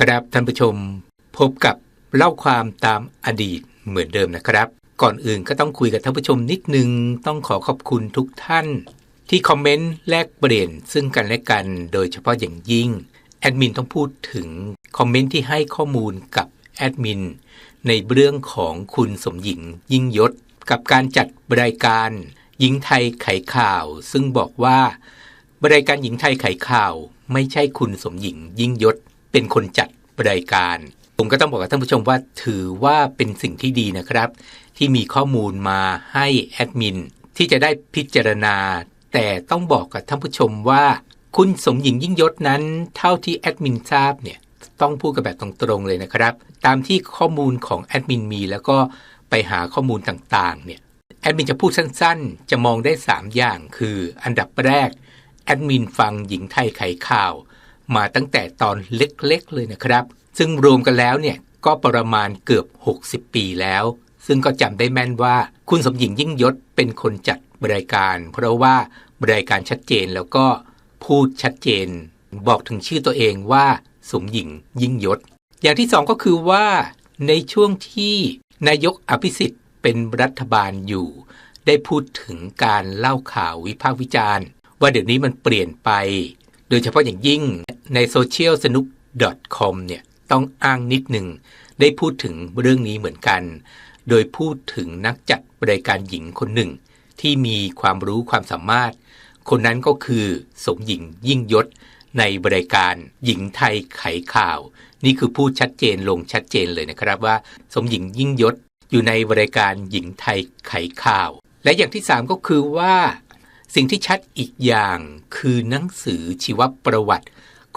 ครับท่านผู้ชม พบกับเล่าความตามอดีตเหมือนเดิมนะครับ ก่อนอื่นก็ต้องคุยกับท่านผู้ชมนิดนึง ต้องขอขอบคุณทุกท่าน ที่คอมเมนต์แลกเปลี่ยนซึ่งกันและกัน โดยเฉพาะอย่างยิ่งแอดมินต้องพูดถึงคอมเมนต์ที่ให้ข้อมูลกับแอดมินในเรื่องของคุณสมหญิงยิ่งยศ กับการจัดรายการหญิงไทยไขข่าว ซึ่งบอกว่ารายการหญิงไทยไขข่าว ไม่ใช่คุณสมหญิงยิ่งยศ เป็นคนจัดรายการ ผมก็ต้องบอกกับท่านผู้ชมว่าถือว่าเป็นสิ่งที่ดีนะครับ ที่มีข้อมูลมาให้แอดมินที่จะได้พิจารณา แต่ต้องบอกกับท่านผู้ชมว่า คุณสมหญิงยิ่งยศนั้น เท่าที่แอดมินทราบเนี่ยต้องพูดกันแบบตรงๆเลยนะครับ ตามที่ข้อมูลของแอดมินมีแล้วก็ไปหาข้อมูลต่างๆเนี่ยแอดมินจะพูดสั้นๆ จะมองได้ 3 อย่างคือ อันดับแรกแอดมินฟังหญิงไทยไขข่าว มาตั้งแต่ตอนเล็กๆเลยนะครับ ซึ่งรวมกันแล้วเนี่ยก็ประมาณเกือบ 60 ปีแล้ว ซึ่งก็จำได้แม่นว่า คุณสมหญิงยิ่งยศเป็นคนจัดรายการ เพราะว่ารายการชัดเจนแล้วก็พูดชัดเจน บอกถึงชื่อตัวเองว่าสมหญิงยิ่งยศ อย่างที่สองก็คือว่า ในช่วงที่นายกอภิสิทธิ์เป็นรัฐบาลอยู่ ได้พูดถึงการเล่าข่าววิพากษ์วิจารณ์ ว่าเดี๋ยวนี้มันเปลี่ยนไป โดยเฉพาะอย่างยิ่งในโซเชียลสนุก .com เนี่ยต้องอ้างนิดหนึ่งได้พูดถึงเรื่องนี้เหมือนกัน โดยพูดถึงนักจัดรายการหญิงคนหนึ่ง ที่มีความรู้ความสามารถ คนนั้นก็คือสมหญิงยิ่งยศ ในบริการหญิงไทยไขข่าว นี่คือพูดชัดเจนลงชัดเจนเลยนะครับว่า สมหญิงยิ่งยศอยู่ในบริการหญิงไทยไขข่าว และอย่างที่ 3 ก็คือว่า สิ่งที่ชัดอีกอย่างคือหนังสือชีวประวัติ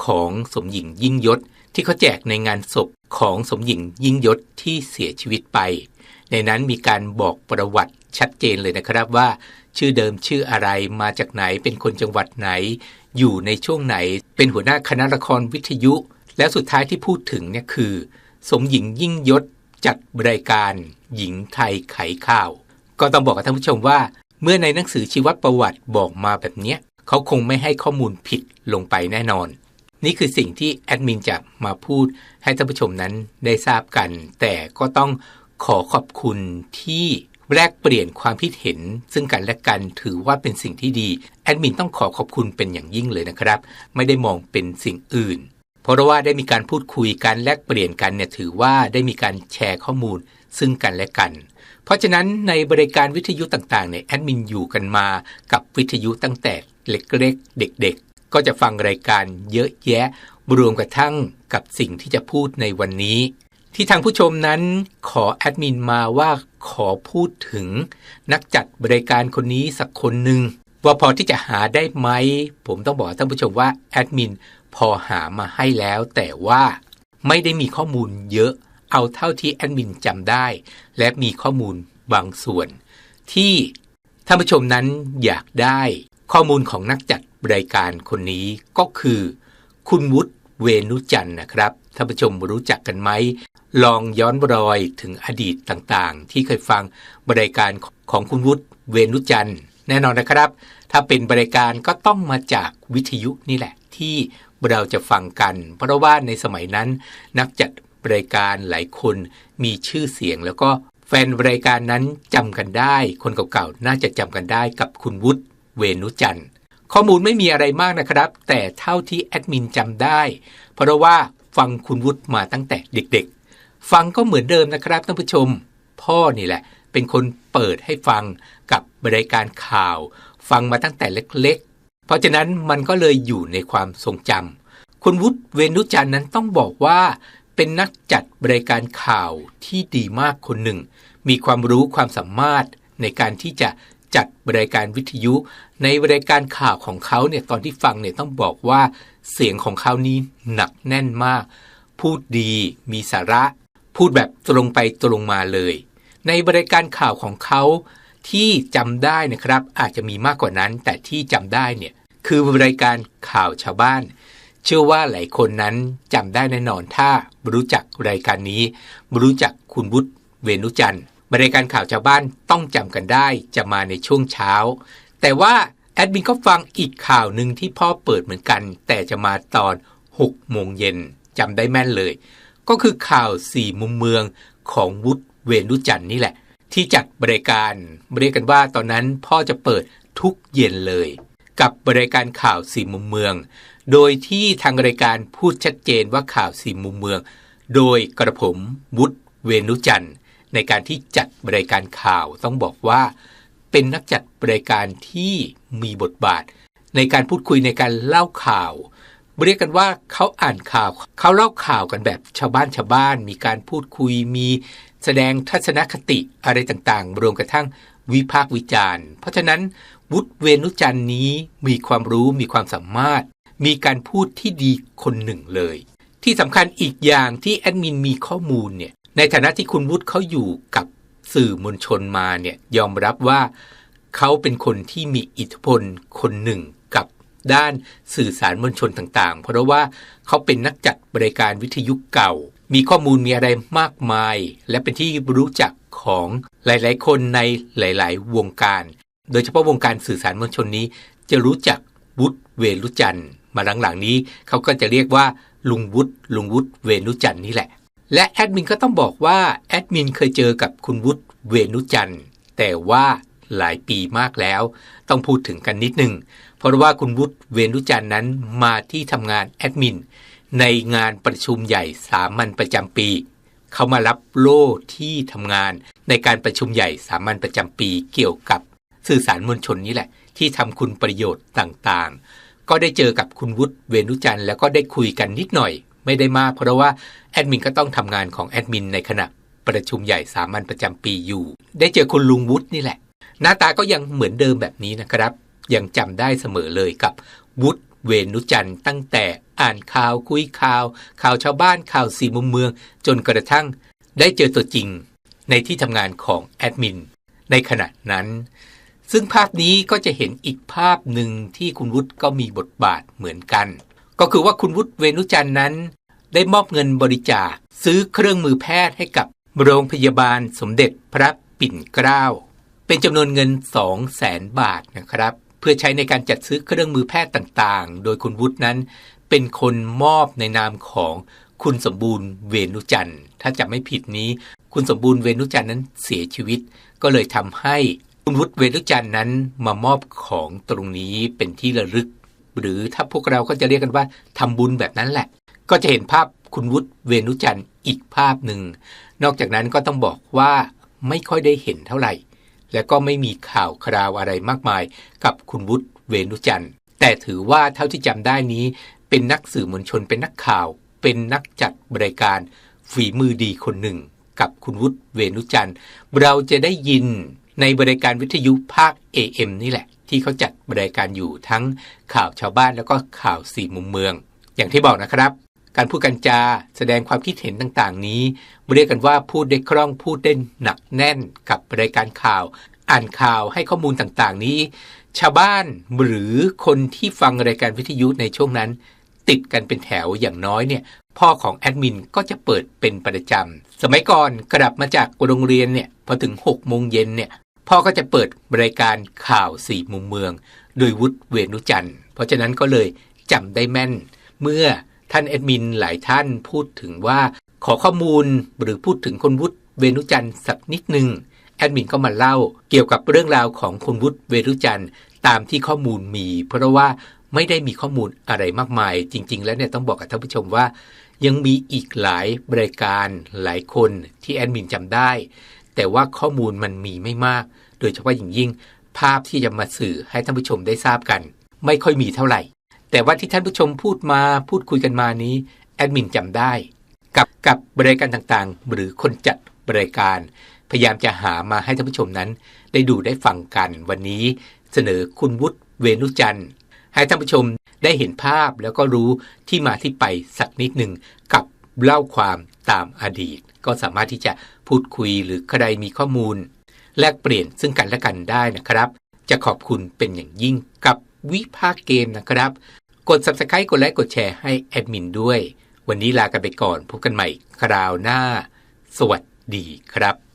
ของสมหญิงยิ่งยศ ที่เขาแจกในงานศพของสมหญิงยิ่งยศที่เสียชีวิตไป ในนั้นมีการบอกประวัติชัดเจนเลยนะครับว่า ชื่อเดิมชื่ออะไรมาจากไหนเป็นคนจังหวัดไหน อยู่ในช่วงไหน เป็นหัวหน้าคณะละครวิทยุ แล้วสุดท้ายที่พูดถึงเนี่ยคือ สมหญิงยิ่งยศจัดรายการ หญิงไทยไขข่าว ก็ต้องบอกกับท่านผู้ชมว่า เมื่อในหนังสือชีวประวัติบอกมาแบบนี้เขาคงไม่ให้ข้อมูลผิดลงไปแน่นอน นี่คือสิ่งที่แอดมินจะมาพูดให้ท่านผู้ชมนั้นได้ทราบกัน แต่ก็ต้องขอขอบคุณที่แลกเปลี่ยนความคิดเห็น ซึ่งกันและกันถือว่าเป็นสิ่งที่ดี แอดมินต้องขอขอบคุณเป็นอย่างยิ่งเลยนะครับ ไม่ได้มองเป็นสิ่งอื่น เพราะว่าได้มีการพูดคุยการแลกเปลี่ยนกันเนี่ยถือว่าได้มีการแชร์ข้อมูลซึ่งกันและกัน เพราะฉะนั้นในบริการวิทยุต่างๆเนี่ยแอดมินอยู่กันมากับวิทยุตั้งแต่เล็กๆ เด็กๆ ก็จะฟังรายการเยอะแยะรวมกระทั่งกับสิ่งที่จะพูดในวันนี้ ที่ทางผู้ชมนั้นขอแอดมินมาว่าขอพูดถึง นักจัดบริการคนนี้สักคนหนึ่งว่าพอที่จะหาได้ไหม ผมต้องบอกท่านผู้ชมว่าแอดมินพอหามาให้แล้วแต่ว่าไม่ได้มีข้อมูลเยอะ เอาเท่าที่แอดมินจำได้ และมีข้อมูลบางส่วน ที่ท่านผู้ชมนั้นอยากได้ข้อมูลของนักจัดรายการคนนี้ก็คือ คุณวุฒิเวนุจันนะครับท่านผู้ชมรู้จักกันไหม ลองย้อนรอยถึงอดีตต่างๆ ที่เคยฟังบริการของคุณวุฒิเวนุจันแน่นอนนะครับ ถ้าเป็นบริการก็ต้องมาจากวิทยุนี่แหละ ที่เราจะฟังกัน เพราะว่าในสมัยนั้นนักจัด รายการหลายคนมีชื่อเสียง แล้วก็แฟนรายการนั้นจำกันได้ คนเก่าๆน่าจะจำกันได้กับคุณวุฒิเวนุจันทร์ข้อมูลไม่มีอะไรมากนะครับ แต่เท่าที่แอดมินจำได้ เพราะว่าฟังคุณวุฒิมาตั้งแต่เด็กๆ ฟังก็เหมือนเดิมนะครับท่านผู้ชม พ่อนี่แหละ เป็นคนเปิดให้ฟังกับบริการข่าว ฟังมาตั้งแต่เล็กๆ เพราะฉะนั้นมันก็เลยอยู่ในความทรงจำคุณวุฒิเวนุจันทร์นั้นต้องบอกว่า เป็นนักจัดบริการข่าวที่ดีมากคนหนึ่ง มีความรู้ความสามารถในการที่จะจัดบริการวิทยุ ในบริการข่าวของเขาเนี่ยตอนที่ฟังเนี่ยต้องบอกว่าเสียงของเขานี้หนักแน่นมาก พูดดีมีสาระ พูดแบบตรงไปตรงมาเลย ในบริการข่าวของเขาที่จำได้นะครับอาจจะมีมากกว่านั้น แต่ที่จำได้เนี่ยคือบริการข่าวชาวบ้าน เชื่อว่าหลายคนนั้นจำได้แน่นอนถ้ารู้จักรายการนี้ รู้จักคุณวุฒิเวนุจันทร์รายการข่าวชาวบ้านต้องจำกันได้จะมาในช่วงเช้า แต่ว่าแอดมินก็ฟังอีกข่าวหนึ่งที่พ่อเปิดเหมือนกัน แต่จะมาตอน 6 โมงเย็นจำได้แม่นเลย ก็คือข่าวสี่มุมเมืองของวุฒิเวนุจันทร์นี่แหละ ที่จัดบริการเรียกกันว่าตอนนั้นพ่อจะเปิดทุกเย็นเลย กับบริการข่าวสี่มุมเมือง โดยที่ทางรายการพูดชัดเจนว่าข่าวสี่มุมเมือง โดยกระผมวุฒิเวนุจันทร์ ในการที่จัดบริการข่าวต้องบอกว่า เป็นนักจัดบริการที่มีบทบาท ในการพูดคุยในการเล่าข่าว เรียกกันว่าเขาอ่านข่าว เขาเล่าข่าวกันแบบชาวบ้านชาวบ้าน มีการพูดคุยมีแสดงทัศนคติอะไรต่างๆ รวมกระทั่งวิพากษ์วิจารณ์ เพราะฉะนั้นวุฒิเวนุจันทร์นี้มีความรู้มีความสามารถ มีการพูดที่ดีคนหนึ่งเลย ที่สำคัญอีกอย่างที่แอดมินมีข้อมูลเนี่ยในฐานะที่คุณวุฒิเขาอยู่กับสื่อมวลชนมาเนี่ยยอมรับว่าเขาเป็นคนที่มีอิทธิพลคนหนึ่งกับด้านสื่อสารมวลชนต่างๆ เพราะว่าเขาเป็นนักจัดบริการวิทยุเก่า มีข้อมูลมีอะไรมากมาย และเป็นที่รู้จักของหลายๆ คนในหลาย ๆ วงการ โดยเฉพาะวงการสื่อสารมวลชนนี้ จะรู้จักวุฒิเวรุจันทร์ มาหลังๆนี้เขาก็จะเรียกว่าลุงวุฒิลุงวุฒิเวนุจันนี่แหละ และแอดมินก็ต้องบอกว่าแอดมินเคยเจอกับคุณวุฒิเวนุจันแต่ว่าหลายปีมากแล้ว ต้องพูดถึงกันนิดหนึ่งเพราะว่าคุณวุฒิเวนุจันนั้นมาที่ทำงานแอดมินในงานประชุมใหญ่สามัญประจำปี เขามารับโล่ที่ทำงานในการประชุมใหญ่สามัญประจำปีเกี่ยวกับสื่อสารมวลชนนี่แหละ ที่ทำคุณประโยชน์ต่างๆ ก็ได้เจอกับคุณวุฒิเวนุจันทร์แล้วก็ได้คุยกันนิดหน่อย ไม่ได้มากเพราะว่าแอดมินก็ต้องทำงานของแอดมินในขณะประชุมใหญ่สามัญประจำปีอยู่ ได้เจอคุณลุงวุฒินี่แหละ หน้าตาก็ยังเหมือนเดิมแบบนี้นะครับ ยังจำได้เสมอเลยกับวุฒิเวนุจันทร์ตั้งแต่อ่านข่าวคุยข่าว ข่าวชาวบ้านข่าวสีมุมเมือง จนกระทั่งได้เจอตัวจริง ในที่ทำงานของแอดมินในขณะนั้น ซึ่งภาพนี้ก็จะเห็นอีกภาพหนึ่งที่คุณวุฒิก็มีบทบาทเหมือนกัน ก็คือว่าคุณวุฒิเวนุจันทร์นั้น ได้มอบเงินบริจาค ซื้อเครื่องมือแพทย์ให้กับโรงพยาบาลสมเด็จพระปิ่นเกล้า เป็นจำนวนเงิน 2 0 0แสนบาทนะครับ เพื่อใช้ในการจัดซื้อเครื่องมือแพทย์ต่างๆ โดยคุณวุฒินั้น เป็นคนมอบในนามของคุณสมบูรณ์เวนุจันทร์ ถ้าจำไม่ผิดนี้ คุณสมบูรณ์เวนุจันทร์นั้นเสียชีวิต ก็เลยทำให้ คุณวุฒิเวนุจันทร์นั้นมามอบของตรงนี้เป็นที่ระลึก หรือถ้าพวกเราก็จะเรียกกันว่าทำบุญแบบนั้นแหละ ก็จะเห็นภาพคุณวุฒิเวนุจันทร์อีกภาพหนึ่ง นอกจากนั้นก็ต้องบอกว่าไม่ค่อยได้เห็นเท่าไหร่ และก็ไม่มีข่าวคราวอะไรมากมาย กับคุณวุฒิเวนุจันทร์แต่ถือว่าเท่าที่จำได้นี้ เป็นนักสื่อมวลชนเป็นนักข่าว เป็นนักจัดบริการฝีมือดีคนหนึ่ง กับคุณวุฒิเวนุจันทร์เราจะได้ยิน ในบริการวิทยุภาค AM นี่แหละ ที่เขาจัดบริการอยู่ทั้งข่าวชาวบ้านแล้วก็ข่าวสี่มุมเมือง อย่างที่บอกนะครับ การพูดกันจาแสดงความคิดเห็นต่างๆ นี้เรียกกันว่าพูดได้คล่องพูดได้หนักแน่นกับรายการข่าว อ่านข่าวให้ข้อมูลต่างๆ นี้ ชาวบ้านหรือคนที่ฟังรายการวิทยุในช่วงนั้น ติดกันเป็นแถวอย่างน้อยเนี่ยพ่อของแอดมินก็จะเปิดเป็นประจำ สมัยก่อนกลับมาจากโรงเรียนเนี่ยพอถึง6โมงเย็นเนี่ย พ่อก็จะเปิดรายการข่าวสี่มุมเมือง โดยวุฒิเวนุจันทร์ เพราะฉะนั้นก็เลยจำได้แม่น เมื่อท่านแอดมินหลายท่านพูดถึงว่า ขอข้อมูลหรือพูดถึงคนวุฒิเวนุจันทร์สักนิดหนึ่งแอดมินก็มาเล่าเกี่ยวกับเรื่องราวของคุณวุฒิเวนุจันทร์ตามที่ข้อมูลมี เพราะว่าไม่ได้มีข้อมูลอะไรมากมาย จริง ๆ แล้วเนี่ยต้องบอกกับท่านผู้ชมว่า ยังมีอีกหลายบริการหลายคนที่แอดมินจำได้ แต่ว่าข้อมูลมันมีไม่มาก โดยเฉพาะอย่างยิ่ง ภาพที่จะมาสื่อให้ท่านผู้ชมได้ทราบกัน ไม่ค่อยมีเท่าไหร่ แต่ว่าที่ท่านผู้ชมพูดมาพูดคุยกันมานี้แอดมินจำได้ กับกับบริการต่างๆ หรือคนจัดบริการ พยายามจะหามาให้ท่านผู้ชมนั้น ได้ดูได้ฟังกัน วันนี้เสนอคุณวุฒิเวนุจันทร์ให้ท่านผู้ชมได้เห็นภาพแล้วก็รู้ที่มาที่ไปสักนิดหนึ่งกับ เล่าความตามอดีต ก็สามารถที่จะพูดคุยหรือใครมีข้อมูล แลกเปลี่ยนซึ่งกันและกันได้นะครับ จะขอบคุณเป็นอย่างยิ่งกับวิภาคเกมนะครับ กด subscribe กดไลค์กดแชร์ให้แอดมินด้วย วันนี้ลากันไปก่อนพบกันใหม่คราวหน้า สวัสดีครับ